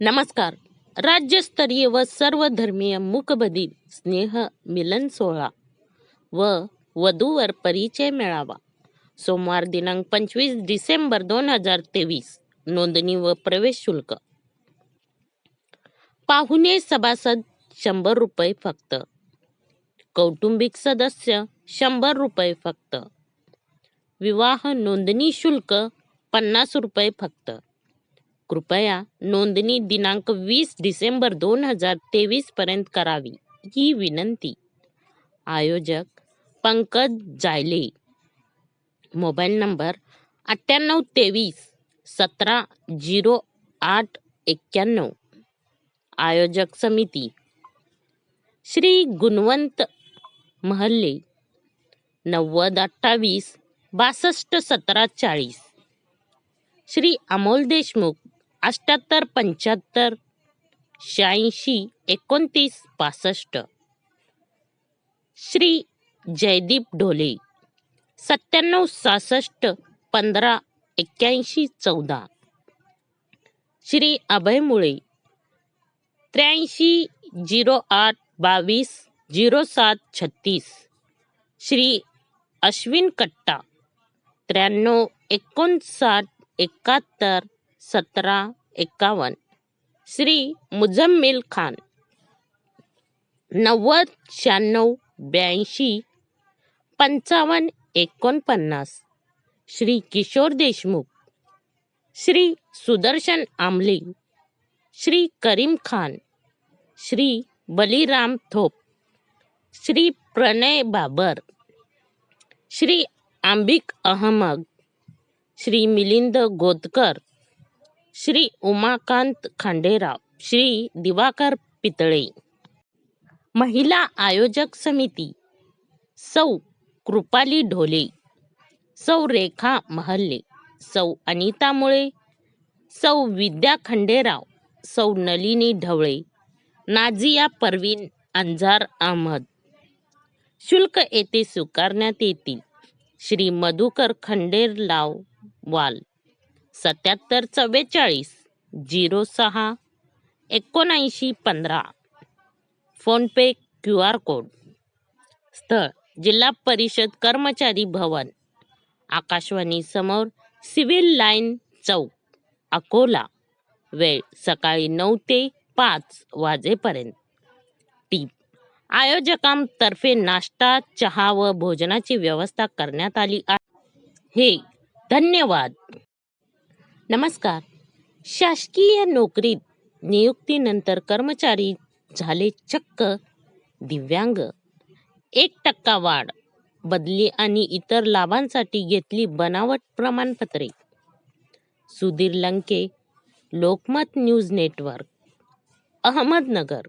नमस्कार. राज्यस्तरीय व सर्वधर्मीय मूकबधीर स्नेह मिलन सोहळा व वधूवर परिचय मेळावा. सोमवार दिनांक पंचवीस डिसेंबर दोन हजार तेवीस नोंदणी व प्रवेश शुल्क. पाहुणे सभासद शंभर रुपये फक्त. कौटुंबिक सदस्य शंभर रुपये फक्त. विवाह नोंदणी शुल्क पन्नास रुपये फक्त. कृपया नोंदणी दिनांक वीस डिसेंबर दोन हजार तेवीस पर्यंत करावी. ही विनंती. आयोजक पंकज जायले. मोबाईल नंबर अठ्ठ्याण्णव तेवीस सतरा झिरो आठ एक्क्याण्णव. आयोजक समिती. श्री गुणवंत महल्ले नव्वद अठ्ठावीस बासष्ट सतरा चाळीस. श्री अमोल देशमुख अठ्ठ्याहत्तर पंच्याहत्तर शहाऐंशी एकोणतीस पासष्ट. श्री जयदीप ढोले सत्त्याण्णव सहासष्ट पंधरा एक्क्याऐंशी चौदा. श्री अभय मुळे त्र्याऐंशी झिरो आठ बावीस झिरो सात छत्तीस. श्री अश्विन कट्टा त्र्याण्णव एकोणसाठ एकाहत्तर सतरा एक्कावन्न श्री मुझम्मिल खान. नव्वद, शहाण्णव, ब्याऐंशी, पंचावन्न, एकोणपन्नास. श्री किशोर देशमुख. श्री सुदर्शन आमले. श्री करीम खान. श्री बलिराम थोप. श्री प्रणय बाबर. श्री आंबिक अहमद. श्री मिलिंद गोतकर श्री उमाकांत खांडेराव श्री दिवाकर पितळे. महिला आयोजक समिती सौ कृपाली ढोले सौ रेखा महल्ले सौ अनिता मुळे सौ विद्या खंडेराव सौ नलिनी ढवळे नाझिया परवीन अंजार अहमद. शुल्क येथे स्वीकारण्यात येतील. श्री मधुकर खंडेरलाव वाल सत्याहत्तर चव्वेचाळीस झिरो सहा एकोणऐंशी पंधरा. PhonePe Q R code. स्थळ जिल्हा परिषद कर्मचारी भवन. आकाशवाणी समोर सिव्हिल लाईन चौक. अकोला. वेळ सकाळी नऊ ते पाच वाजेपर्यंत. टीप. आयोजकांतर्फे नाश्ता चहा व भोजनाची व्यवस्था करण्यात आली आहे. हे धन्यवाद. नमस्कार. शासकीय नोकरीत नियुक्तीनंतर कर्मचारी झाले चक्क दिव्यांग. एक टक्का वाढ बदली आणि इतर लाभांसाठी घेतली बनावट प्रमाणपत्रे. Sudhir Lanke Lokmat news network Ahmednagar.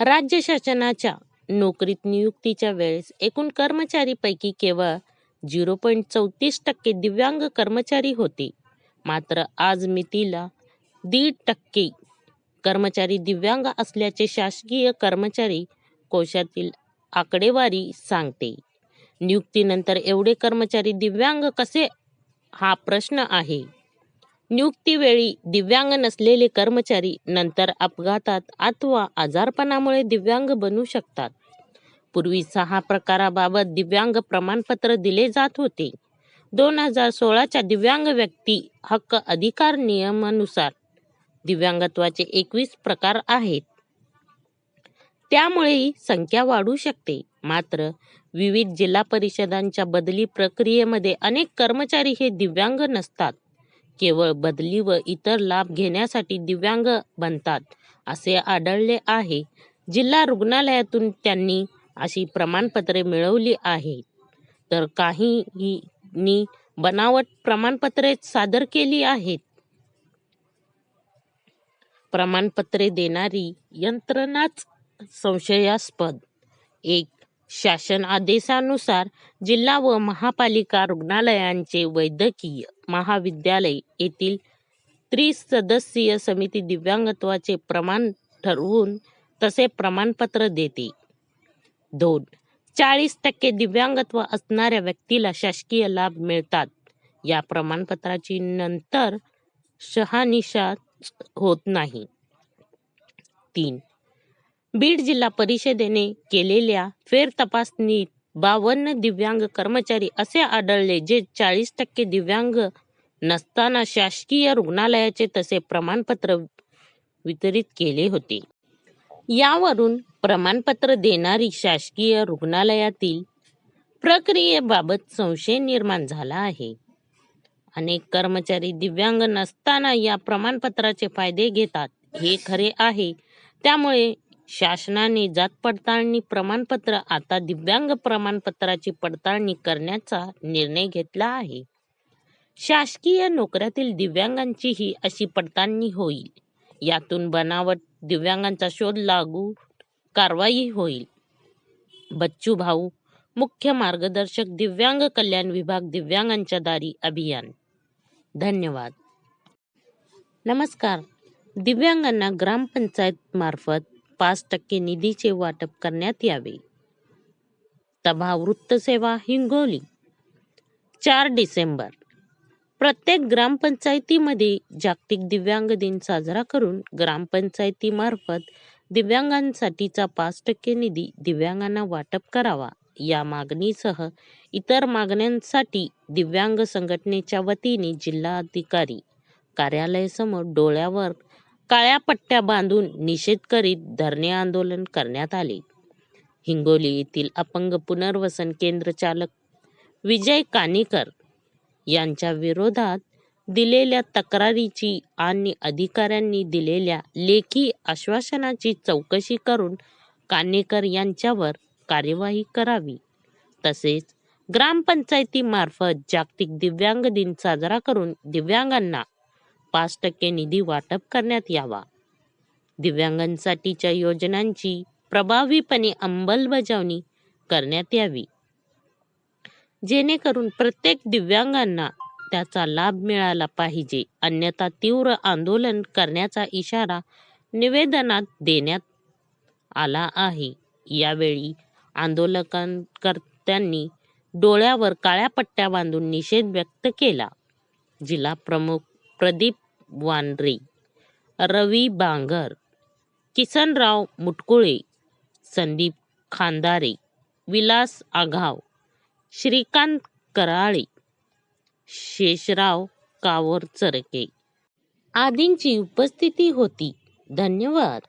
राज्य शासनाच्या नोकरीत नियुक्तीच्या वेळेस एकूण कर्मचारीपैकी केवळ झिरो पॉईंट चौतीस टक्के दिव्यांग कर्मचारी होते. मात्र आज मितीला दीड टक्के कर्मचारी दिव्यांग असल्याचे शासकीय कर्मचारी कोशातील आकडेवारी सांगते. नियुक्तीनंतर एवढे कर्मचारी दिव्यांग कसे? हा प्रश्न आहे. नियुक्तीवेळी दिव्यांग नसलेले कर्मचारी नंतर अपघातात अथवा आजारपणामुळे दिव्यांग बनू शकतात. पूर्वी सहा प्रकाराबाबत दिव्यांग प्रमाणपत्र दिले जात होते. दोन हजार सोळाच्या दिव्यांग व्यक्ती हक्क अधिकार नियमानुसार दिव्यांगत्वाचे एकवीस प्रकार आहेत. त्यामुळे संख्या वाढू शकते. मात्र विविध जिल्हा परिषदांच्या बदली प्रक्रियेमध्ये अनेक कर्मचारी हे दिव्यांग नसतात. केवळ बदली व इतर लाभ घेण्यासाठी दिव्यांग बनतात असे आढळले आहे. जिल्हा रुग्णालयातून त्यांनी अशी प्रमाणपत्रे मिळवली आहेत. तर काहींनी बनावट प्रमाणपत्रे सादर केली आहेत. प्रमाणपत्रे देणारी यंत्रणाच संशयास्पद. एक शासन आदेशानुसार जिल्हा व महापालिका रुग्णालयांचे वैद्यकीय महाविद्यालय येथील त्रिसदस्यीय समिती दिव्यांगत्वाचे प्रमाण ठरवून तसे प्रमाणपत्र देते. दोन. चाळीस टक्के दिव्यांगत्व असणाऱ्या व्यक्तीला शासकीय लाभ मिळतात. या प्रमाणपत्राची नंतर शहानिशा होत नाही. तीन. बीड जिल्हा परिषदेने केलेल्या फेरतपासणीत बावन्न दिव्यांग कर्मचारी असे आढळले जे चाळीस टक्के दिव्यांग नसताना शासकीय रुग्णालयाचे तसे प्रमाणपत्र वितरित केले होते. यावरून प्रमाणपत्र देणारी शासकीय रुग्णालयातील प्रक्रियेबाबत संशय निर्माण झाला आहे. अनेक कर्मचारी दिव्यांग नसताना या प्रमाणपत्राचे फायदे घेतात हे खरे आहे. त्यामुळे शासनाने जात पडताळणी प्रमाणपत्र आता दिव्यांग प्रमाणपत्राची पडताळणी करण्याचा निर्णय घेतला आहे. शासकीय नोकऱ्यातील दिव्यांगांचीही अशी पडताळणी होईल. यातून बनावट दिव्यांगांचा शोध लागू कारवाई होईल. बच्चू भाऊ मुख्य मार्गदर्शक दिव्यांग कल्याण विभाग दिव्यांगांच्या दारी अभियान. धन्यवाद. नमस्कार. दिव्यांगांना ग्रामपंचायत मार्फत पाच टक्के निधीचे वाटप करण्यात यावे. तभा वृत्तसेवा हिंगोली चार डिसेंबर. प्रत्येक ग्रामपंचायतीमध्ये जागतिक दिव्यांग दिन साजरा करून ग्रामपंचायतीमार्फत दिव्यांगांसाठीचा पाच टक्के निधी दिव्यांगांना वाटप करावा. या मागणीसह इतर मागण्यांसाठी दिव्यांग संघटनेच्या वतीने जिल्हाधिकारी कार्यालयासमोर डोळ्यावर काळ्या पट्ट्या बांधून निषेध करीत धरणे आंदोलन करण्यात आले. हिंगोली येथील अपंग पुनर्वसन केंद्र चालक विजय कानेकर यांच्या विरोधात दिलेल्या तक्रारीची आणि अधिकाऱ्यांनी दिलेल्या लेखी आश्वासनाची चौकशी करून कानेकर यांच्यावर कार्यवाही करावी. तसेच ग्रामपंचायतीमार्फत जागतिक दिव्यांग दिन साजरा करून दिव्यांगांना पाच टक्के निधी वाटप करण्यात यावा. दिव्यांगांसाठीच्या योजनांची प्रभावीपणे अंमलबजावणी करण्यात यावी. जेणेकरून प्रत्येक दिव्यांगांना त्याचा लाभ मिळाला पाहिजे. अन्यथा तीव्र आंदोलन करण्याचा इशारा निवेदनात देण्यात आला आहे. यावेळी आंदोलनकर्त्यांनी डोळ्यावर काळ्या पट्ट्या बांधून निषेध व्यक्त केला. जिल्हा प्रमुख प्रदीप वानरे रवी बांगर किसनराव मुटकुळे संदीप खांदारे विलास आघाव श्रीकांत कराळे शेषराव कावरचरके आदींची उपस्थिती होती. धन्यवाद.